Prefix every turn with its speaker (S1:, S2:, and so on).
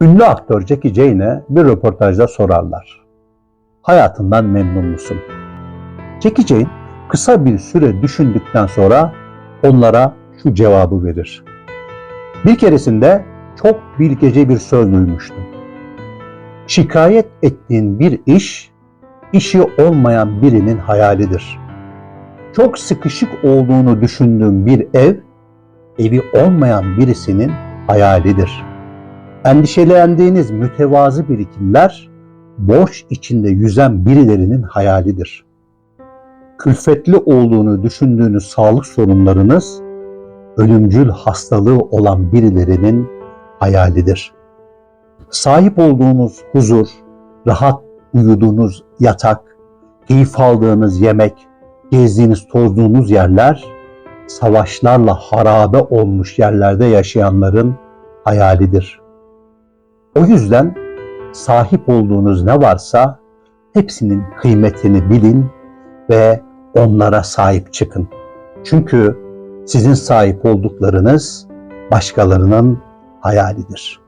S1: Ünlü aktör Jackie Jane'e bir röportajda sorarlar. Hayatından memnun musun? Jackie Jane kısa bir süre düşündükten sonra onlara şu cevabı verir. Bir keresinde çok bilgece bir söz duymuştum. Şikayet ettiğin bir iş, işi olmayan birinin hayalidir. Çok sıkışık olduğunu düşündüğün bir ev, evi olmayan birisinin hayalidir. Endişelendiğiniz mütevazı birikimler, borç içinde yüzen birilerinin hayalidir. Külfetli olduğunu düşündüğünüz sağlık sorunlarınız, ölümcül hastalığı olan birilerinin hayalidir. Sahip olduğunuz huzur, rahat uyuduğunuz yatak, keyif aldığınız yemek, gezdiğiniz tozduğunuz yerler, savaşlarla harabe olmuş yerlerde yaşayanların hayalidir. O yüzden sahip olduğunuz ne varsa hepsinin kıymetini bilin ve onlara sahip çıkın. Çünkü sizin sahip olduklarınız başkalarının hayalidir.